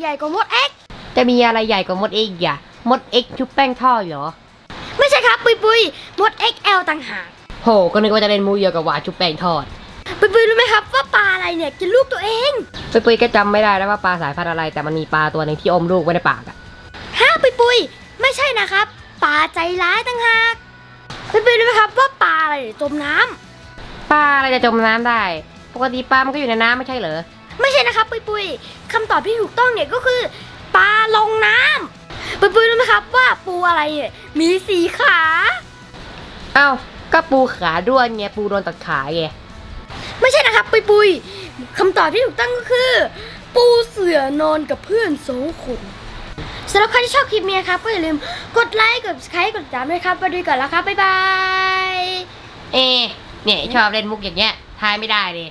ใหญ่กว่ามดเอ็กจะมีอะไรใหญ่กว่ามดเอ็กซ์อะมดเอ็กซ์ชุบแป้งทอดเหรอ ไม่ใช่ครับปุยปุยมด XL ต่างหากโหก็นึกว่าจะเล่นมูเดียวกับหวานชุบแป้งทอดปุยปุยรู้ไหมครับว่าปลาอะไรเนี่ยกินลูกตัวเองปุยปุยก็จำไม่ได้แล้วว่าปลาสายพันธุ์อะไร แต่มันมีปลาตัวหนึ่งที่อมลูกไว้ในปากอะฮะปุยปุยไม่ใช่นะครับปลาใจร้ายต่างหากปุยปุยรู้ไหมครับว่าปลาอะไรเนี่ยจมน้ำปลาอะไรจะจมน้ำได้ ปกติปลามันก็อยู่ในน้ำไม่ใช่เหรอ ไม่ใช่นะครับปุยปุยคำตอบที่ถูกต้องเนี่ยก็คือปลาลงน้ำปุยปุยรู้ไหมครับว่าปูอะไรเนี่ยมีสีขาเอ้าก็ปูขาด้วนไงปูโดนตัดขาไงไม่ใช่นะครับปุยปุยคำตอบที่ถูกต้องก็คือ ปูเสือนอนกับเพื่อนสองคนสำหรับใครที่ชอบคลิปนี้นะครับก็อย่าลืมกดไลค์กด subscribe กดติดตามด้วยครับไปดูก่อนแล้วครับบ๊ายบายเอ๊ะเนี่ยชอบเล่นมุกอย่างเงี้ยทายไม่ได้เลย